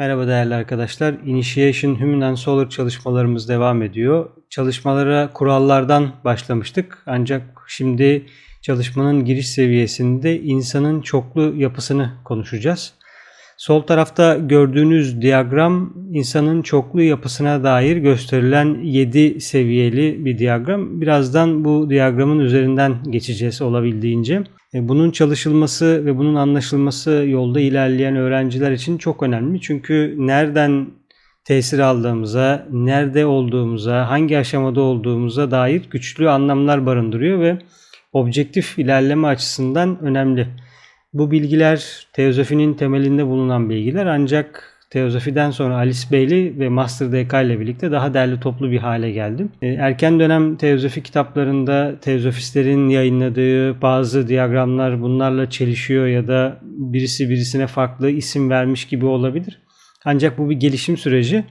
Merhaba değerli arkadaşlar. Initiation Human and Solar çalışmalarımız devam ediyor. Çalışmalara kurallardan başlamıştık. Ancak şimdi çalışmanın giriş seviyesinde insanın çoklu yapısını konuşacağız. Sol tarafta gördüğünüz diyagram insanın çoklu yapısına dair gösterilen 7 seviyeli bir diyagram. Birazdan bu diyagramın üzerinden geçeceğiz olabildiğince. E, Bunun çalışılması ve bunun anlaşılması yolda ilerleyen öğrenciler için çok önemli. Çünkü nereden tesir aldığımıza, nerede olduğumuza, hangi aşamada olduğumuza dair güçlü anlamlar barındırıyor ve objektif ilerleme açısından önemli. Bu bilgiler teozofinin temelinde bulunan bilgiler ancak teozofiden sonra Alice Bailey ve Master DK ile birlikte daha derli toplu bir hale geldi. E, Erken dönem teozofi kitaplarında teozofistlerin yayınladığı bazı diyagramlar bunlarla çelişiyor ya da birisi birisine farklı isim vermiş gibi olabilir. Ancak bu bir gelişim süreci.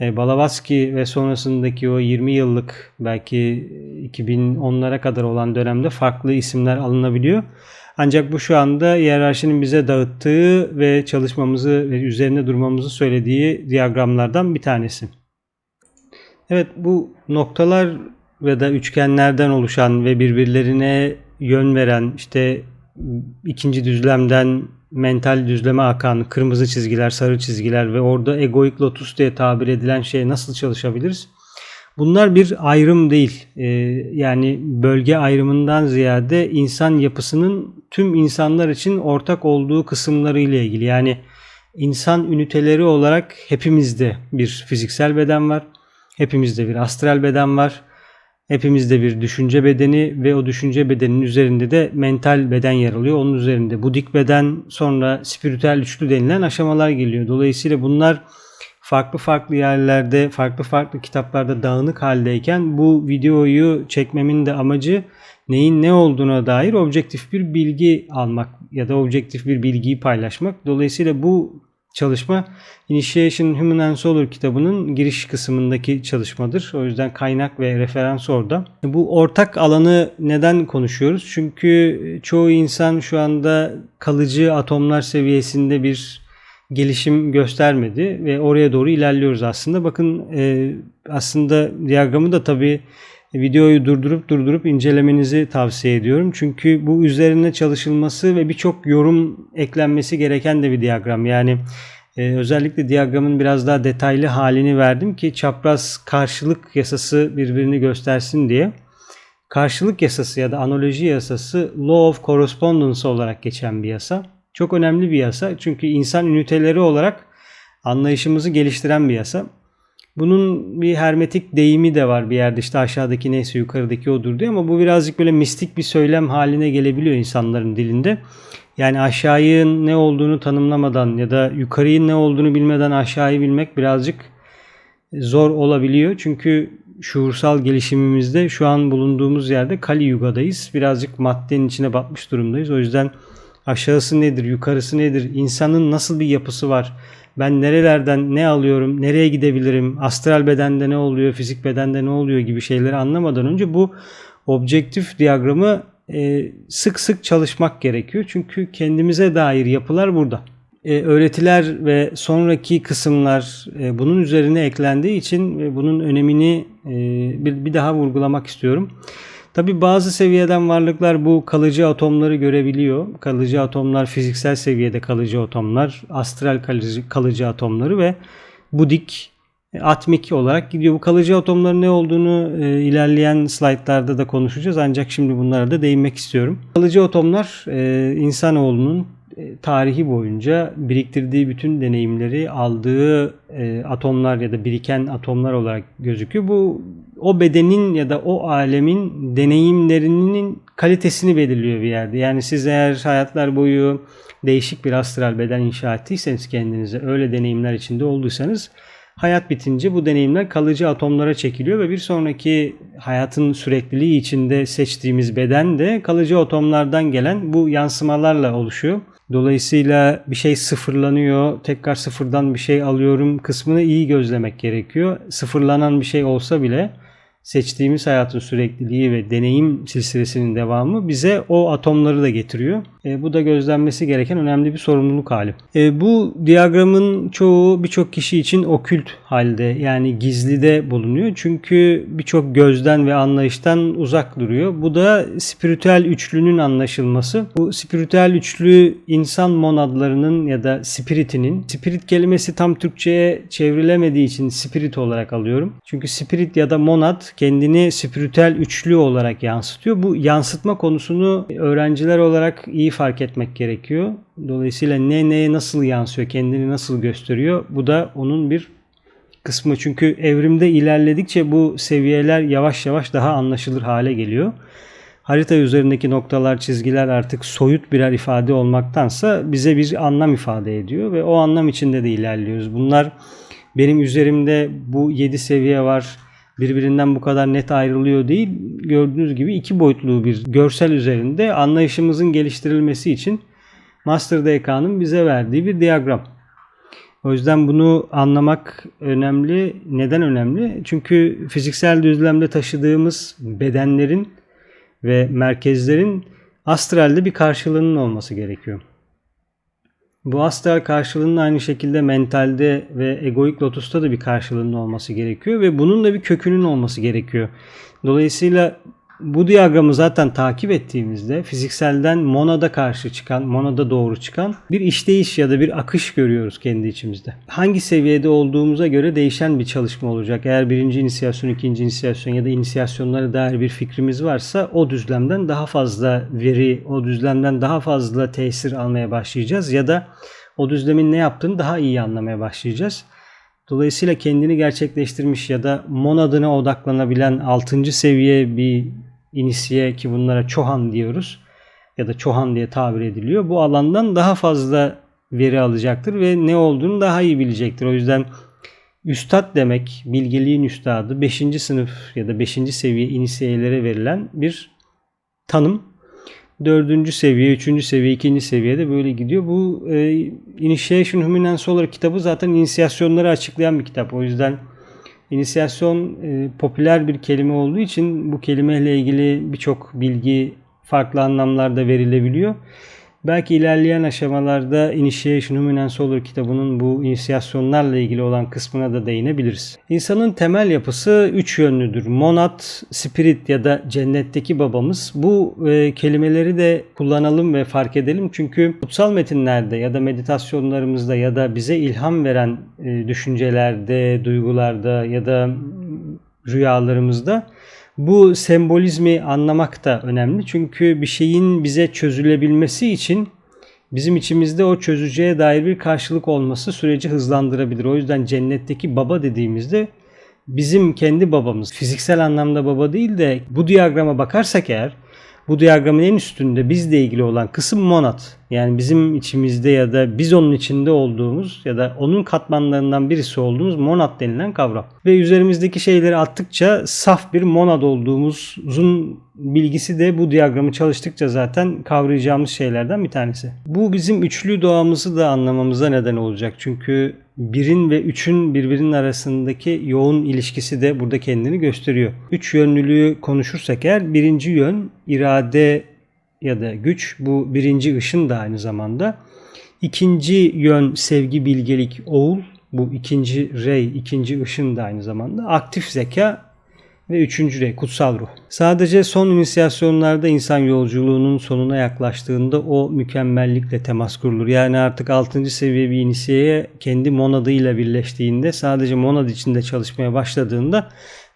E, Balavatsky ve sonrasındaki o 20 yıllık belki 2010'lara kadar olan dönemde farklı isimler alınabiliyor. Ancak bu şu anda hiyerarşinin bize dağıttığı ve çalışmamızı ve üzerine durmamızı söylediği diyagramlardan bir tanesi. Evet bu noktalar ve da üçgenlerden oluşan ve birbirlerine yön veren işte ikinci düzlemden mental düzleme akan kırmızı çizgiler, sarı çizgiler ve orada egoik lotus diye tabir edilen şey nasıl çalışabiliriz? Bunlar bir ayrım değil. Ee, yani bölge ayrımından ziyade insan yapısının tüm insanlar için ortak olduğu kısımları ile ilgili. Yani insan üniteleri olarak hepimizde bir fiziksel beden var. Hepimizde bir astral beden var. Hepimizde bir düşünce bedeni ve o düşünce bedeninin üzerinde de mental beden yer alıyor. Onun üzerinde budik beden sonra spiritüel üçlü denilen aşamalar geliyor. Dolayısıyla bunlar farklı farklı yerlerde, farklı farklı kitaplarda dağınık haldeyken bu videoyu çekmemin de amacı neyin ne olduğuna dair objektif bir bilgi almak ya da objektif bir bilgiyi paylaşmak. Dolayısıyla bu çalışma Initiation Human and Solar kitabının giriş kısmındaki çalışmadır. O yüzden kaynak ve referans orada. Bu ortak alanı neden konuşuyoruz? Çünkü çoğu insan şu anda kalıcı atomlar seviyesinde bir gelişim göstermedi ve oraya doğru ilerliyoruz aslında. Bakın e, aslında diyagramı da tabii videoyu durdurup durdurup incelemenizi tavsiye ediyorum. Çünkü bu üzerine çalışılması ve birçok yorum eklenmesi gereken de bir diyagram. Yani e, özellikle diyagramın biraz daha detaylı halini verdim ki çapraz karşılık yasası birbirini göstersin diye. Karşılık yasası ya da analoji yasası Law of Correspondence olarak geçen bir yasa. Çok önemli bir yasa çünkü insan üniteleri olarak anlayışımızı geliştiren bir yasa. Bunun bir hermetik deyimi de var bir yerde işte aşağıdaki neyse yukarıdaki odur diyor ama bu birazcık böyle mistik bir söylem haline gelebiliyor insanların dilinde. Yani aşağıyı ne olduğunu tanımlamadan ya da yukarıyı ne olduğunu bilmeden aşağıyı bilmek birazcık zor olabiliyor. Çünkü şuursal gelişimimizde şu an bulunduğumuz yerde Kali Yuga'dayız. Birazcık maddenin içine batmış durumdayız. O yüzden aşağısı nedir, yukarısı nedir, insanın nasıl bir yapısı var, ben nerelerden ne alıyorum, nereye gidebilirim, astral bedende ne oluyor, fizik bedende ne oluyor gibi şeyleri anlamadan önce bu objektif diyagramı e, sık sık çalışmak gerekiyor. Çünkü kendimize dair yapılar burada. E, öğretiler ve sonraki kısımlar e, bunun üzerine eklendiği için bunun önemini bir daha vurgulamak istiyorum. Tabi bazı seviyeden varlıklar bu kalıcı atomları görebiliyor. Kalıcı atomlar fiziksel seviyede kalıcı atomlar, astral kalıcı, kalıcı atomları ve budik, atmik olarak gidiyor. Bu kalıcı atomların ne olduğunu e, ilerleyen slaytlarda da konuşacağız. Ancak şimdi bunlara da değinmek istiyorum. Kalıcı atomlar e, insanoğlunun e, tarihi boyunca biriktirdiği bütün deneyimleri aldığı e, atomlar ya da biriken atomlar olarak gözüküyor. Bu o bedenin ya da o alemin deneyimlerinin kalitesini belirliyor bir yerde. Yani siz eğer hayatlar boyu değişik bir astral beden inşa ettiyseniz kendinize öyle deneyimler içinde olduysanız hayat bitince bu deneyimler kalıcı atomlara çekiliyor ve bir sonraki hayatın sürekliliği içinde seçtiğimiz beden de kalıcı atomlardan gelen bu yansımalarla oluşuyor. Dolayısıyla bir şey sıfırlanıyor, tekrar sıfırdan bir şey alıyorum kısmını iyi gözlemek gerekiyor. Sıfırlanan bir şey olsa bile seçtiğimiz hayatın sürekliliği ve deneyim silsilesinin devamı bize o atomları da getiriyor. E, bu da gözlenmesi gereken önemli bir sorumluluk hali. E, bu diyagramın çoğu birçok kişi için okült halde yani gizlide bulunuyor. Çünkü birçok gözden ve anlayıştan uzak duruyor. Bu da spiritüel üçlünün anlaşılması. Bu spiritüel üçlü insan monadlarının ya da spiritinin, spirit kelimesi tam Türkçe'ye çevrilemediği için spirit olarak alıyorum. Çünkü spirit ya da monad kendini spiritüel üçlü olarak yansıtıyor. Bu yansıtma konusunu öğrenciler olarak iyi fark etmek gerekiyor. Dolayısıyla ne neye nasıl yansıyor, kendini nasıl gösteriyor bu da onun bir kısmı. Çünkü evrimde ilerledikçe bu seviyeler yavaş yavaş daha anlaşılır hale geliyor. Harita üzerindeki noktalar, çizgiler artık soyut birer ifade olmaktansa bize bir anlam ifade ediyor ve o anlam içinde de ilerliyoruz. Bunlar benim üzerimde bu 7 seviye var, birbirinden bu kadar net ayrılıyor değil. Gördüğünüz gibi iki boyutlu bir görsel üzerinde anlayışımızın geliştirilmesi için Master DK'nın bize verdiği bir diyagram. O yüzden bunu anlamak önemli. Neden önemli? Çünkü fiziksel düzlemde taşıdığımız bedenlerin ve merkezlerin astralde bir karşılığının olması gerekiyor. Bu astral karşılığının aynı şekilde mentalde ve egoik lotusta da bir karşılığının olması gerekiyor ve bunun da bir kökünün olması gerekiyor. Dolayısıyla bu diyagramı zaten takip ettiğimizde fizikselden monada karşı çıkan, monada doğru çıkan bir işleyiş ya da bir akış görüyoruz kendi içimizde. Hangi seviyede olduğumuza göre değişen bir çalışma olacak. Eğer birinci inisiyasyon, ikinci inisiyasyon ya da inisiyasyonlara dair bir fikrimiz varsa o düzlemden daha fazla veri, o düzlemden daha fazla tesir almaya başlayacağız ya da o düzlemin ne yaptığını daha iyi anlamaya başlayacağız. Dolayısıyla kendini gerçekleştirmiş ya da monadına odaklanabilen 6. seviye bir inisiye ki bunlara çohan diyoruz ya da çohan diye tabir ediliyor. Bu alandan daha fazla veri alacaktır ve ne olduğunu daha iyi bilecektir. O yüzden üstad demek, bilgeliğin üstadı 5. sınıf ya da 5. seviye inisiyelere verilen bir tanım. Dördüncü seviye, üçüncü seviye, ikinci seviyede böyle gidiyor. Bu e, Initiation Human Solar kitabı zaten inisiyasyonları açıklayan bir kitap. O yüzden İnisiyasyon e, popüler bir kelime olduğu için bu kelimeyle ilgili birçok bilgi farklı anlamlarda verilebiliyor. Belki ilerleyen aşamalarda Initiation Human Solar kitabının bu inisiyasyonlarla ilgili olan kısmına da değinebiliriz. İnsanın temel yapısı üç yönlüdür. Monad, spirit ya da cennetteki babamız. Bu e, kelimeleri de kullanalım ve fark edelim. Çünkü kutsal metinlerde ya da meditasyonlarımızda ya da bize ilham veren e, düşüncelerde, duygularda ya da rüyalarımızda bu sembolizmi anlamak da önemli. Çünkü bir şeyin bize çözülebilmesi için bizim içimizde o çözeceğe dair bir karşılık olması süreci hızlandırabilir. O yüzden cennetteki baba dediğimizde bizim kendi babamız, fiziksel anlamda baba değil de bu diyagrama bakarsak eğer bu diyagramın en üstünde bizle ilgili olan kısım monad. Yani bizim içimizde ya da biz onun içinde olduğumuz ya da onun katmanlarından birisi olduğumuz monad denilen kavram. Ve üzerimizdeki şeyleri attıkça saf bir monad olduğumuzun bilgisi de bu diyagramı çalıştıkça zaten kavrayacağımız şeylerden bir tanesi. Bu bizim üçlü doğamızı da anlamamıza neden olacak. Çünkü birin ve üçün birbirinin arasındaki yoğun ilişkisi de burada kendini gösteriyor. Üç yönlülüğü konuşursak eğer birinci yön irade ya da güç bu birinci ışın da aynı zamanda. İkinci yön sevgi bilgelik oğul bu ikinci rey ikinci ışın da aynı zamanda. Aktif zeka ve üçüncü rey kutsal ruh. Sadece son inisiyasyonlarda insan yolculuğunun sonuna yaklaştığında o mükemmellikle temas kurulur. Yani artık 6. seviye bir inisiyeye kendi monadıyla birleştiğinde sadece monad içinde çalışmaya başladığında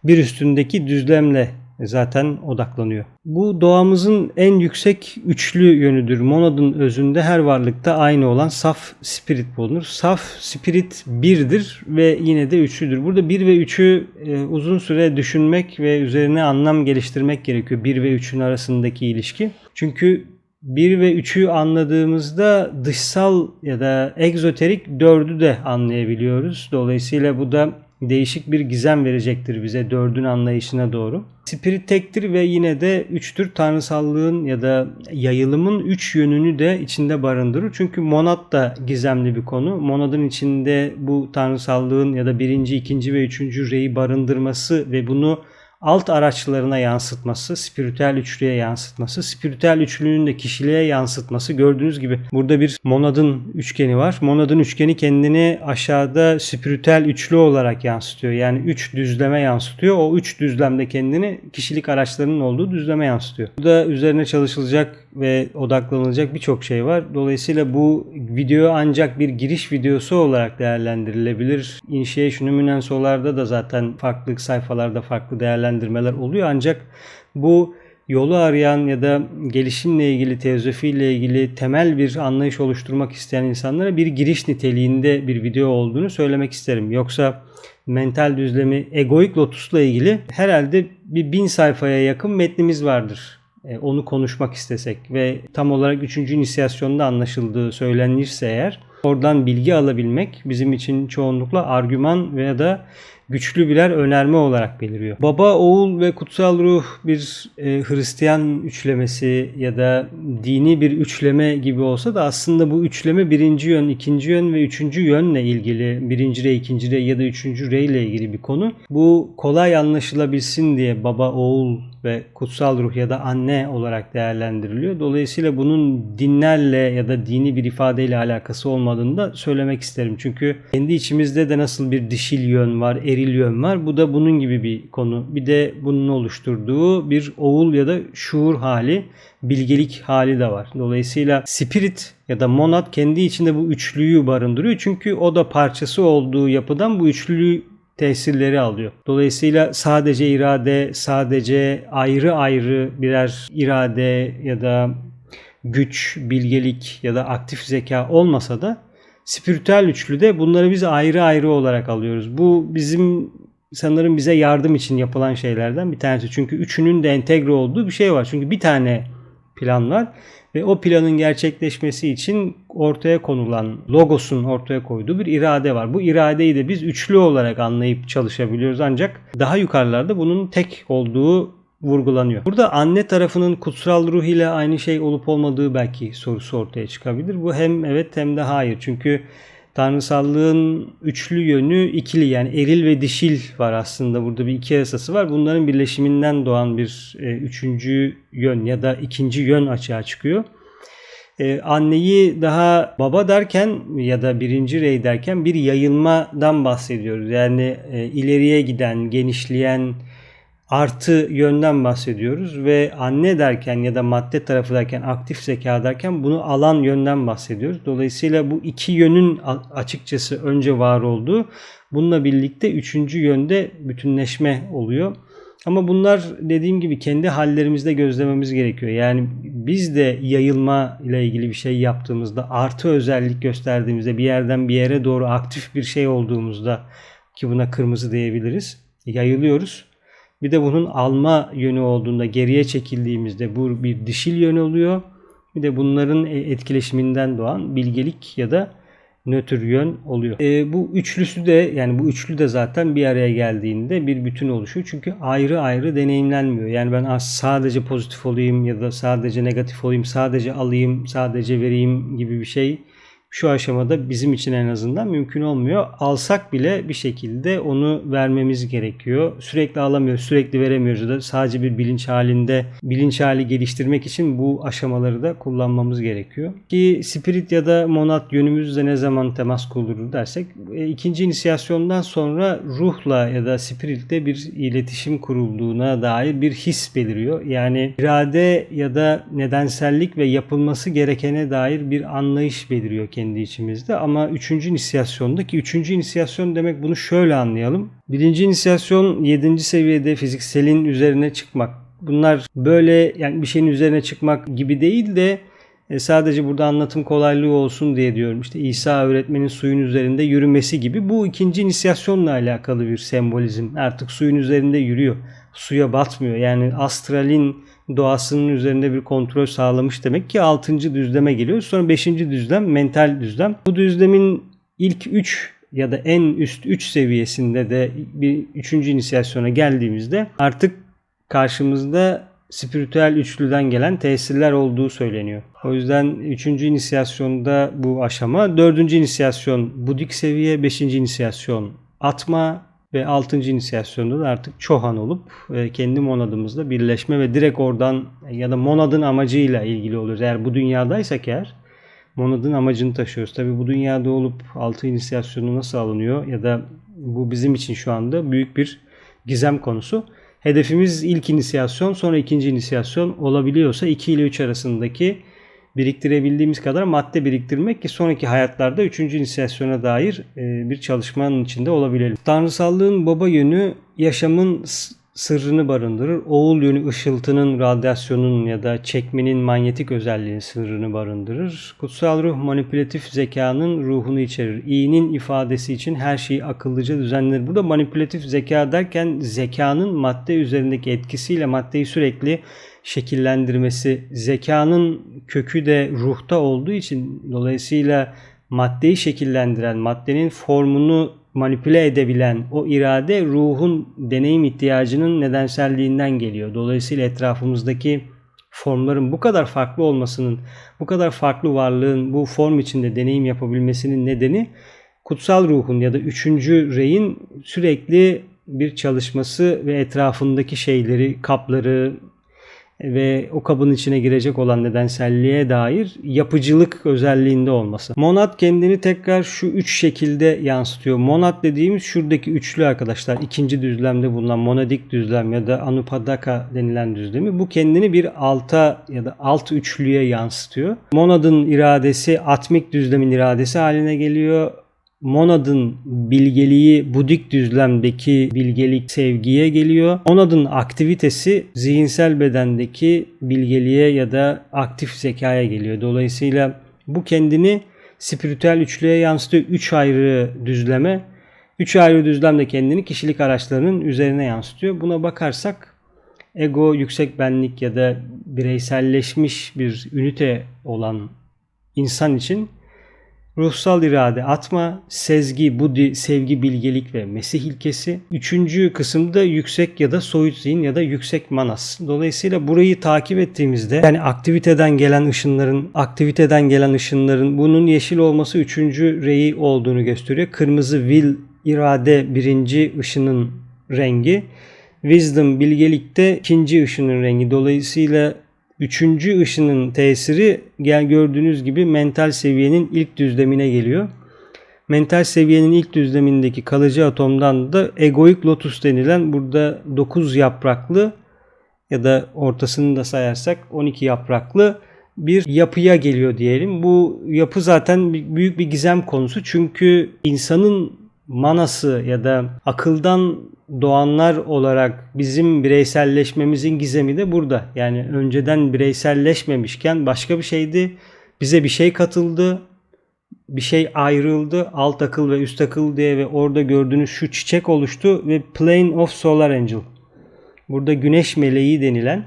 bir üstündeki düzlemle zaten odaklanıyor. Bu doğamızın en yüksek üçlü yönüdür. Monadın özünde her varlıkta aynı olan saf spirit bulunur. Saf spirit birdir ve yine de üçlüdür. Burada bir ve üçü e, uzun süre düşünmek ve üzerine anlam geliştirmek gerekiyor. Bir ve üçün arasındaki ilişki. Çünkü 1 ve 3'ü anladığımızda dışsal ya da egzoterik 4'ü de anlayabiliyoruz. Dolayısıyla bu da değişik bir gizem verecektir bize dördün anlayışına doğru. Spirit tektir ve yine de üçtür tanrısallığın ya da yayılımın üç yönünü de içinde barındırır. Çünkü monad da gizemli bir konu. Monadın içinde bu tanrısallığın ya da birinci, ikinci ve üçüncü reyi barındırması ve bunu alt araçlarına yansıtması, spiritüel üçlüye yansıtması, spiritüel üçlünün de kişiliğe yansıtması. Gördüğünüz gibi burada bir monadın üçgeni var. Monadın üçgeni kendini aşağıda spiritüel üçlü olarak yansıtıyor. Yani üç düzleme yansıtıyor. O üç düzlemde kendini kişilik araçlarının olduğu düzleme yansıtıyor. Burada üzerine çalışılacak ve odaklanılacak birçok şey var. Dolayısıyla bu video ancak bir giriş videosu olarak değerlendirilebilir. Initiation Luminance Solar'da da zaten farklı sayfalarda farklı değerlendirmeler oluyor. Ancak bu yolu arayan ya da gelişimle ilgili, teozofiyle ilgili temel bir anlayış oluşturmak isteyen insanlara bir giriş niteliğinde bir video olduğunu söylemek isterim. Yoksa mental düzlemi egoik lotusla ilgili herhalde bir bin sayfaya yakın metnimiz vardır. E, onu konuşmak istesek ve tam olarak 3. inisiyasyonda anlaşıldığı söylenirse eğer oradan bilgi alabilmek bizim için çoğunlukla argüman veya da güçlü birer önerme olarak beliriyor. Baba, oğul ve kutsal ruh bir e, Hristiyan üçlemesi ya da dini bir üçleme gibi olsa da aslında bu üçleme birinci yön, ikinci yön ve üçüncü yönle ilgili, birinci rey, ikinci rey ya da üçüncü rey ile ilgili bir konu. Bu kolay anlaşılabilsin diye baba, oğul ve kutsal ruh ya da anne olarak değerlendiriliyor. Dolayısıyla bunun dinlerle ya da dini bir ifadeyle alakası olmadığını da söylemek isterim. Çünkü kendi içimizde de nasıl bir dişil yön var, eril yön var. Bu da bunun gibi bir konu. Bir de bunun oluşturduğu bir oğul ya da şuur hali, bilgelik hali de var. Dolayısıyla spirit ya da monad kendi içinde bu üçlüyü barındırıyor. Çünkü o da parçası olduğu yapıdan bu üçlüyü tesirleri alıyor. Dolayısıyla sadece irade, sadece ayrı ayrı birer irade ya da güç, bilgelik ya da aktif zeka olmasa da spiritüel üçlüde bunları biz ayrı ayrı olarak alıyoruz. Bu bizim sanırım bize yardım için yapılan şeylerden bir tanesi. Çünkü üçünün de entegre olduğu bir şey var. Çünkü bir tane plan var ve o planın gerçekleşmesi için ortaya konulan logosun ortaya koyduğu bir irade var. Bu iradeyi de biz üçlü olarak anlayıp çalışabiliyoruz ancak daha yukarılarda bunun tek olduğu vurgulanıyor. Burada anne tarafının kutsal ruh ile aynı şey olup olmadığı belki sorusu ortaya çıkabilir. Bu hem evet hem de hayır. Çünkü tanrısallığın üçlü yönü ikili yani eril ve dişil var aslında. Burada bir iki yasası var. Bunların birleşiminden doğan bir e, üçüncü yön ya da ikinci yön açığa çıkıyor. E, anneyi daha baba derken ya da birinci rey derken bir yayılmadan bahsediyoruz. Yani e, ileriye giden, genişleyen, artı yönden bahsediyoruz ve anne derken ya da madde tarafı derken aktif zeka derken bunu alan yönden bahsediyoruz. Dolayısıyla bu iki yönün açıkçası önce var olduğu bununla birlikte üçüncü yönde bütünleşme oluyor. Ama bunlar dediğim gibi kendi hallerimizde gözlememiz gerekiyor. Yani biz de yayılma ile ilgili bir şey yaptığımızda artı özellik gösterdiğimizde bir yerden bir yere doğru aktif bir şey olduğumuzda ki buna kırmızı diyebiliriz. Yayılıyoruz bir de bunun alma yönü olduğunda geriye çekildiğimizde bu bir dişil yön oluyor. Bir de bunların e, etkileşiminden doğan bilgelik ya da nötr yön oluyor. E, bu üçlüsü de yani bu üçlü de zaten bir araya geldiğinde bir bütün oluşuyor. Çünkü ayrı ayrı deneyimlenmiyor. Yani ben sadece pozitif olayım ya da sadece negatif olayım, sadece alayım, sadece vereyim gibi bir şey şu aşamada bizim için en azından mümkün olmuyor. Alsak bile bir şekilde onu vermemiz gerekiyor. Sürekli alamıyoruz, sürekli veremiyoruz da sadece bir bilinç halinde bilinç hali geliştirmek için bu aşamaları da kullanmamız gerekiyor. Ki spirit ya da monat yönümüzle ne zaman temas kurulur dersek e, ikinci inisiyasyondan sonra ruhla ya da spiritle bir iletişim kurulduğuna dair bir his beliriyor. Yani irade ya da nedensellik ve yapılması gerekene dair bir anlayış beliriyor kendi içimizde ama üçüncü inisiyasyonda ki üçüncü inisiyasyon demek bunu şöyle anlayalım. Birinci inisiyasyon yedinci seviyede fizikselin üzerine çıkmak. Bunlar böyle yani bir şeyin üzerine çıkmak gibi değil de e, sadece burada anlatım kolaylığı olsun diye diyorum. İşte İsa öğretmenin suyun üzerinde yürümesi gibi. Bu ikinci inisiyasyonla alakalı bir sembolizm. Artık suyun üzerinde yürüyor. Suya batmıyor. Yani astralin doğasının üzerinde bir kontrol sağlamış demek ki 6. düzleme geliyor. Sonra 5. düzlem mental düzlem. Bu düzlemin ilk 3 ya da en üst 3 seviyesinde de bir 3. inisiyasyona geldiğimizde artık karşımızda spiritüel üçlüden gelen tesirler olduğu söyleniyor. O yüzden 3. inisiyasyonda bu aşama, 4. inisiyasyon budik seviye, 5. inisiyasyon atma, Ve 6. inisiyasyonda da artık Çohan olup e, kendi monadımızla birleşme ve direkt oradan ya da monadın amacıyla ilgili oluyoruz. Eğer bu dünyadaysak eğer monadın amacını taşıyoruz. Tabi bu dünyada olup 6 inisiyasyonu nasıl alınıyor ya da bu bizim için şu anda büyük bir gizem konusu. Hedefimiz ilk inisiyasyon sonra ikinci inisiyasyon olabiliyorsa 2 ile 3 arasındaki biriktirebildiğimiz kadar madde biriktirmek ki sonraki hayatlarda 3. inisiyasyona dair e, bir çalışmanın içinde olabilelim. Tanrısallığın baba yönü yaşamın sırrını barındırır. Oğul yönü ışıltının, radyasyonun ya da çekmenin manyetik özelliğinin sırrını barındırır. Kutsal ruh manipülatif zekanın ruhunu içerir. İyinin ifadesi için her şeyi akıllıca düzenlenir. Burada manipülatif zeka derken zekanın madde üzerindeki etkisiyle maddeyi sürekli şekillendirmesi. Zekanın kökü de ruhta olduğu için dolayısıyla maddeyi şekillendiren, maddenin formunu manipüle edebilen o irade ruhun deneyim ihtiyacının nedenselliğinden geliyor. Dolayısıyla etrafımızdaki formların bu kadar farklı olmasının, bu kadar farklı varlığın bu form içinde deneyim yapabilmesinin nedeni kutsal ruhun ya da üçüncü reyin sürekli bir çalışması ve etrafındaki şeyleri, kapları, ve o kabın içine girecek olan nedenselliğe dair yapıcılık özelliğinde olması. Monad kendini tekrar şu üç şekilde yansıtıyor. Monad dediğimiz şuradaki üçlü arkadaşlar. ikinci düzlemde bulunan monadik düzlem ya da anupadaka denilen düzlemi. Bu kendini bir alta ya da alt üçlüye yansıtıyor. Monadın iradesi atmik düzlemin iradesi haline geliyor. Monad'ın bilgeliği budik düzlemdeki bilgelik sevgiye geliyor. Monad'ın aktivitesi zihinsel bedendeki bilgeliğe ya da aktif zekaya geliyor. Dolayısıyla bu kendini spiritüel üçlüye yansıtıyor. Üç ayrı düzleme. Üç ayrı düzlemde kendini kişilik araçlarının üzerine yansıtıyor. Buna bakarsak ego, yüksek benlik ya da bireyselleşmiş bir ünite olan insan için ruhsal irade, atma, sezgi, budi, sevgi, bilgelik ve mesih ilkesi. Üçüncü kısımda yüksek ya da soyut zihin ya da yüksek manas. Dolayısıyla burayı takip ettiğimizde yani aktiviteden gelen ışınların, aktiviteden gelen ışınların bunun yeşil olması üçüncü reyi olduğunu gösteriyor. Kırmızı will, irade birinci ışının rengi. Wisdom, bilgelikte ikinci ışının rengi. Dolayısıyla Üçüncü ışının tesiri gördüğünüz gibi mental seviyenin ilk düzlemine geliyor. Mental seviyenin ilk düzlemindeki kalıcı atomdan da egoik lotus denilen burada 9 yapraklı ya da ortasını da sayarsak 12 yapraklı bir yapıya geliyor diyelim. Bu yapı zaten büyük bir gizem konusu. Çünkü insanın manası ya da akıldan doğanlar olarak bizim bireyselleşmemizin gizemi de burada. Yani önceden bireyselleşmemişken başka bir şeydi. Bize bir şey katıldı. Bir şey ayrıldı. Alt akıl ve üst akıl diye ve orada gördüğünüz şu çiçek oluştu ve Plane of Solar Angel. Burada güneş meleği denilen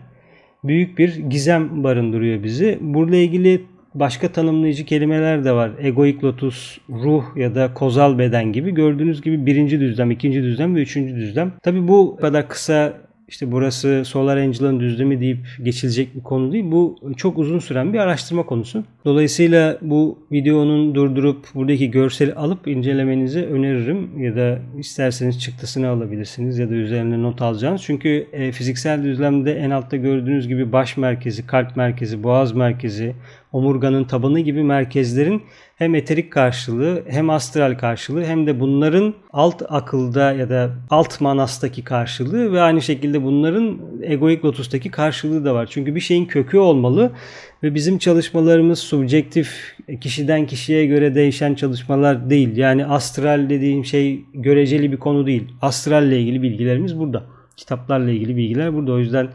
büyük bir gizem barındırıyor bizi. Burada ilgili başka tanımlayıcı kelimeler de var. Egoik lotus, ruh ya da kozal beden gibi. Gördüğünüz gibi birinci düzlem, ikinci düzlem ve üçüncü düzlem. Tabi bu kadar kısa işte burası Solar Angel'ın düzlemi deyip geçilecek bir konu değil. Bu çok uzun süren bir araştırma konusu. Dolayısıyla bu videonun durdurup buradaki görseli alıp incelemenizi öneririm. Ya da isterseniz çıktısını alabilirsiniz ya da üzerine not alacağınız. Çünkü e, fiziksel düzlemde en altta gördüğünüz gibi baş merkezi, kalp merkezi, boğaz merkezi, omurganın tabanı gibi merkezlerin hem eterik karşılığı hem astral karşılığı hem de bunların alt akılda ya da alt manastaki karşılığı ve aynı şekilde bunların egoik lotustaki karşılığı da var. Çünkü bir şeyin kökü olmalı ve bizim çalışmalarımız subjektif, kişiden kişiye göre değişen çalışmalar değil. Yani astral dediğim şey göreceli bir konu değil. Astralle ilgili bilgilerimiz burada. Kitaplarla ilgili bilgiler burada. O yüzden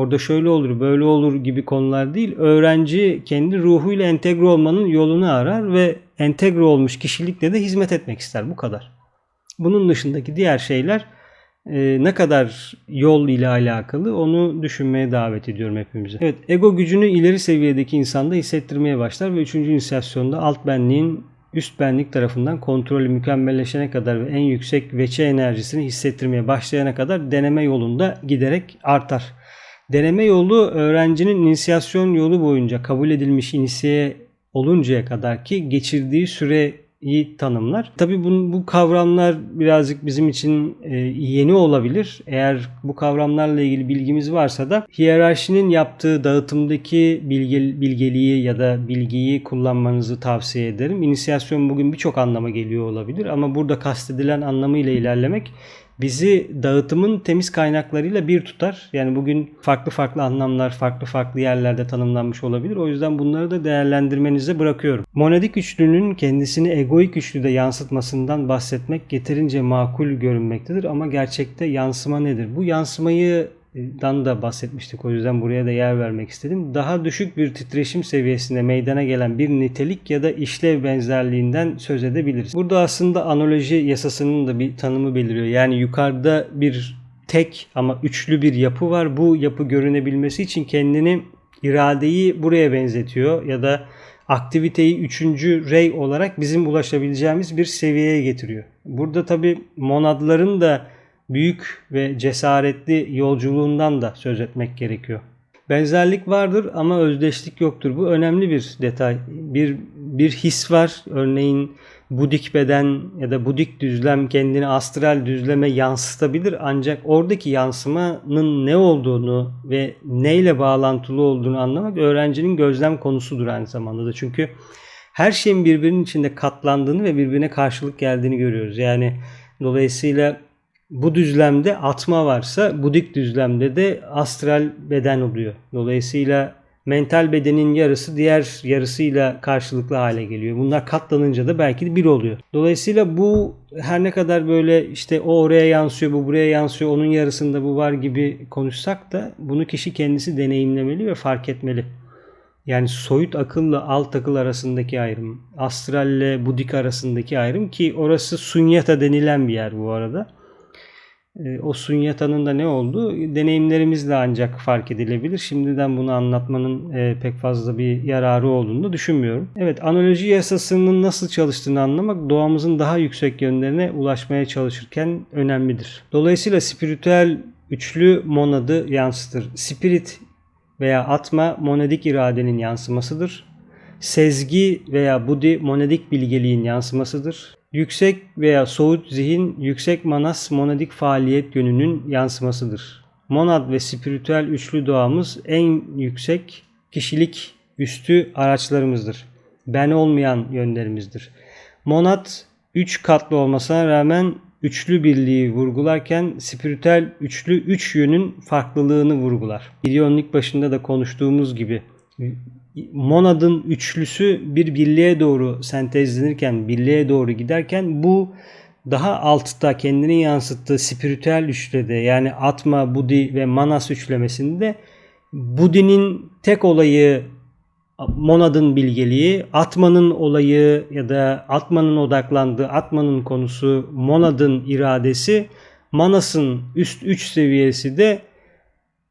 orada şöyle olur, böyle olur gibi konular değil. Öğrenci kendi ruhuyla entegre olmanın yolunu arar ve entegre olmuş kişilikle de hizmet etmek ister. Bu kadar. Bunun dışındaki diğer şeyler e, ne kadar yol ile alakalı onu düşünmeye davet ediyorum hepimizi. Evet, ego gücünü ileri seviyedeki insanda hissettirmeye başlar ve üçüncü inisiyasyonda alt benliğin üst benlik tarafından kontrolü mükemmelleşene kadar ve en yüksek veçe enerjisini hissettirmeye başlayana kadar deneme yolunda giderek artar. Deneme yolu öğrencinin inisiyasyon yolu boyunca kabul edilmiş inisiye oluncaya kadar ki geçirdiği süre iyi tanımlar. Tabii bu, bu kavramlar birazcık bizim için e, yeni olabilir. Eğer bu kavramlarla ilgili bilgimiz varsa da hiyerarşinin yaptığı dağıtımdaki bilge, bilgeliği ya da bilgiyi kullanmanızı tavsiye ederim. İnisiyasyon bugün birçok anlama geliyor olabilir ama burada kastedilen anlamıyla ilerlemek bizi dağıtımın temiz kaynaklarıyla bir tutar. Yani bugün farklı farklı anlamlar farklı farklı yerlerde tanımlanmış olabilir. O yüzden bunları da değerlendirmenize bırakıyorum. Monedik üçlünün kendisini egoik üçlüde yansıtmasından bahsetmek yeterince makul görünmektedir ama gerçekte yansıma nedir? Bu yansımayı dan da bahsetmiştik. O yüzden buraya da yer vermek istedim. Daha düşük bir titreşim seviyesinde meydana gelen bir nitelik ya da işlev benzerliğinden söz edebiliriz. Burada aslında analoji yasasının da bir tanımı beliriyor. Yani yukarıda bir tek ama üçlü bir yapı var. Bu yapı görünebilmesi için kendini iradeyi buraya benzetiyor ya da aktiviteyi üçüncü rey olarak bizim ulaşabileceğimiz bir seviyeye getiriyor. Burada tabi monadların da büyük ve cesaretli yolculuğundan da söz etmek gerekiyor. Benzerlik vardır ama özdeşlik yoktur. Bu önemli bir detay. Bir bir his var. Örneğin budik beden ya da budik düzlem kendini astral düzleme yansıtabilir ancak oradaki yansımanın ne olduğunu ve neyle bağlantılı olduğunu anlamak öğrencinin gözlem konusudur aynı zamanda da. Çünkü her şeyin birbirinin içinde katlandığını ve birbirine karşılık geldiğini görüyoruz. Yani dolayısıyla bu düzlemde atma varsa budik düzlemde de astral beden oluyor. Dolayısıyla mental bedenin yarısı diğer yarısıyla karşılıklı hale geliyor. Bunlar katlanınca da belki de bir oluyor. Dolayısıyla bu her ne kadar böyle işte o oraya yansıyor, bu buraya yansıyor, onun yarısında bu var gibi konuşsak da bunu kişi kendisi deneyimlemeli ve fark etmeli. Yani soyut akılla alt akıl arasındaki ayrım, astralle budik arasındaki ayrım ki orası sunyata denilen bir yer bu arada. Ee, o sunyata'nın da ne olduğu deneyimlerimizle ancak fark edilebilir. Şimdiden bunu anlatmanın e, pek fazla bir yararı olduğunu düşünmüyorum. Evet analoji yasasının nasıl çalıştığını anlamak doğamızın daha yüksek yönlerine ulaşmaya çalışırken önemlidir. Dolayısıyla spiritüel üçlü monadı yansıtır. Spirit veya atma monadik iradenin yansımasıdır. Sezgi veya budi monadik bilgeliğin yansımasıdır. Yüksek veya soğut zihin yüksek manas monadik faaliyet yönünün yansımasıdır. Monad ve spiritüel üçlü doğamız en yüksek kişilik üstü araçlarımızdır. Ben olmayan yönlerimizdir. Monad üç katlı olmasına rağmen üçlü birliği vurgularken spiritüel üçlü üç yönün farklılığını vurgular. Milyonluk başında da konuştuğumuz gibi monadın üçlüsü bir birliğe doğru sentezlenirken, birliğe doğru giderken bu daha altta kendini yansıttığı spiritüel üçlede yani Atma, Budi ve Manas üçlemesinde Budi'nin tek olayı Monad'ın bilgeliği, Atma'nın olayı ya da Atma'nın odaklandığı, Atma'nın konusu, Monad'ın iradesi, Manas'ın üst üç seviyesi de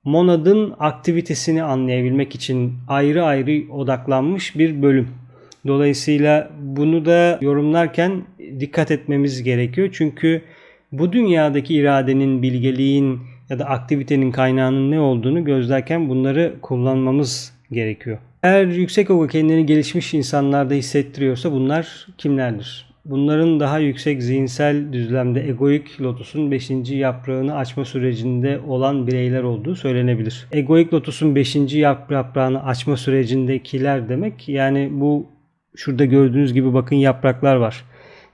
Monad'ın aktivitesini anlayabilmek için ayrı ayrı odaklanmış bir bölüm. Dolayısıyla bunu da yorumlarken dikkat etmemiz gerekiyor. Çünkü bu dünyadaki iradenin, bilgeliğin ya da aktivitenin kaynağının ne olduğunu gözlerken bunları kullanmamız gerekiyor. Eğer yüksek ego kendini gelişmiş insanlarda hissettiriyorsa bunlar kimlerdir? Bunların daha yüksek zihinsel düzlemde egoik lotusun 5. yaprağını açma sürecinde olan bireyler olduğu söylenebilir. Egoik lotusun 5. yaprağını açma sürecindekiler demek yani bu şurada gördüğünüz gibi bakın yapraklar var.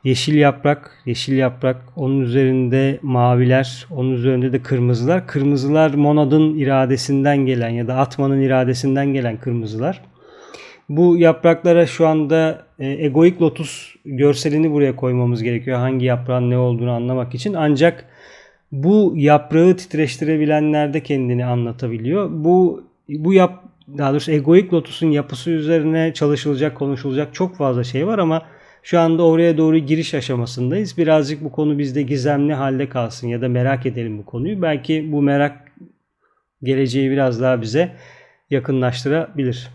Yeşil yaprak, yeşil yaprak, onun üzerinde maviler, onun üzerinde de kırmızılar. Kırmızılar monadın iradesinden gelen ya da atmanın iradesinden gelen kırmızılar. Bu yapraklara şu anda e, egoik lotus görselini buraya koymamız gerekiyor. Hangi yaprağın ne olduğunu anlamak için. Ancak bu yaprağı titreştirebilenler de kendini anlatabiliyor. Bu bu yap daha doğrusu egoik lotusun yapısı üzerine çalışılacak, konuşulacak çok fazla şey var ama şu anda oraya doğru giriş aşamasındayız. Birazcık bu konu bizde gizemli halde kalsın ya da merak edelim bu konuyu. Belki bu merak geleceği biraz daha bize yakınlaştırabilir.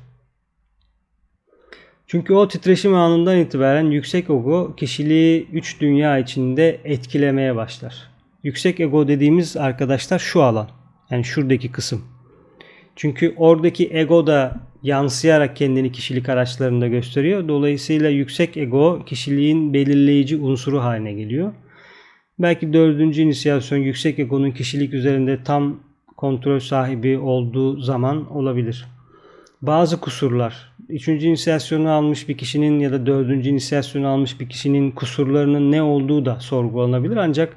Çünkü o titreşim anından itibaren yüksek ego kişiliği üç dünya içinde etkilemeye başlar. Yüksek ego dediğimiz arkadaşlar şu alan. Yani şuradaki kısım. Çünkü oradaki ego da yansıyarak kendini kişilik araçlarında gösteriyor. Dolayısıyla yüksek ego kişiliğin belirleyici unsuru haline geliyor. Belki dördüncü inisiyasyon yüksek egonun kişilik üzerinde tam kontrol sahibi olduğu zaman olabilir. Bazı kusurlar, üçüncü inisiyasyonu almış bir kişinin ya da dördüncü inisiyasyonu almış bir kişinin kusurlarının ne olduğu da sorgulanabilir. Ancak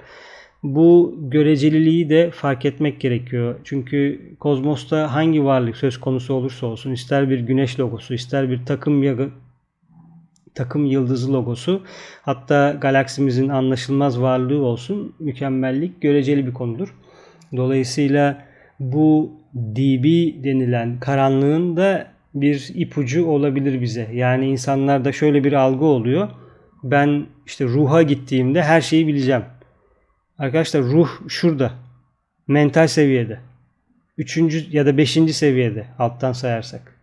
bu göreceliliği de fark etmek gerekiyor. Çünkü kozmosta hangi varlık söz konusu olursa olsun, ister bir güneş logosu, ister bir takım yağı, takım yıldızı logosu, hatta galaksimizin anlaşılmaz varlığı olsun, mükemmellik göreceli bir konudur. Dolayısıyla bu DB denilen karanlığın da bir ipucu olabilir bize. Yani insanlarda şöyle bir algı oluyor. Ben işte ruha gittiğimde her şeyi bileceğim. Arkadaşlar ruh şurada. Mental seviyede. Üçüncü ya da beşinci seviyede alttan sayarsak.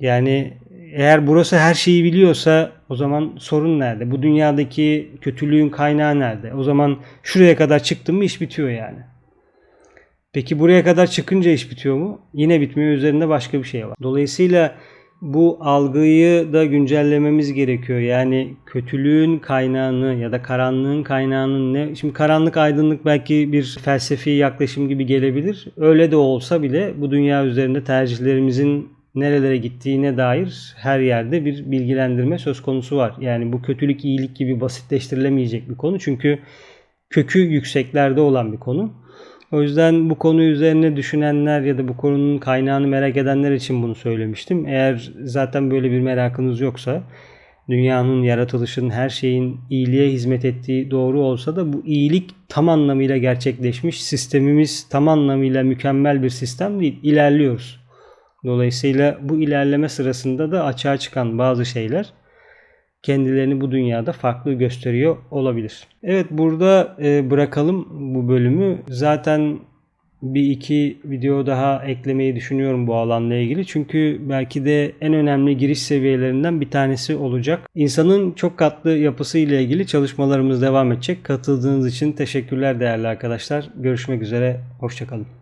Yani eğer burası her şeyi biliyorsa o zaman sorun nerede? Bu dünyadaki kötülüğün kaynağı nerede? O zaman şuraya kadar çıktım mı iş bitiyor yani. Peki buraya kadar çıkınca iş bitiyor mu? Yine bitmiyor. Üzerinde başka bir şey var. Dolayısıyla bu algıyı da güncellememiz gerekiyor. Yani kötülüğün kaynağını ya da karanlığın kaynağının ne? Şimdi karanlık aydınlık belki bir felsefi yaklaşım gibi gelebilir. Öyle de olsa bile bu dünya üzerinde tercihlerimizin nerelere gittiğine dair her yerde bir bilgilendirme söz konusu var. Yani bu kötülük iyilik gibi basitleştirilemeyecek bir konu. Çünkü kökü yükseklerde olan bir konu. O yüzden bu konu üzerine düşünenler ya da bu konunun kaynağını merak edenler için bunu söylemiştim. Eğer zaten böyle bir merakınız yoksa dünyanın yaratılışının her şeyin iyiliğe hizmet ettiği doğru olsa da bu iyilik tam anlamıyla gerçekleşmiş. Sistemimiz tam anlamıyla mükemmel bir sistem değil. İlerliyoruz. Dolayısıyla bu ilerleme sırasında da açığa çıkan bazı şeyler kendilerini bu dünyada farklı gösteriyor olabilir. Evet burada e, bırakalım bu bölümü. Zaten bir iki video daha eklemeyi düşünüyorum bu alanla ilgili. Çünkü belki de en önemli giriş seviyelerinden bir tanesi olacak. İnsanın çok katlı yapısı ile ilgili çalışmalarımız devam edecek. Katıldığınız için teşekkürler değerli arkadaşlar. Görüşmek üzere. Hoşçakalın.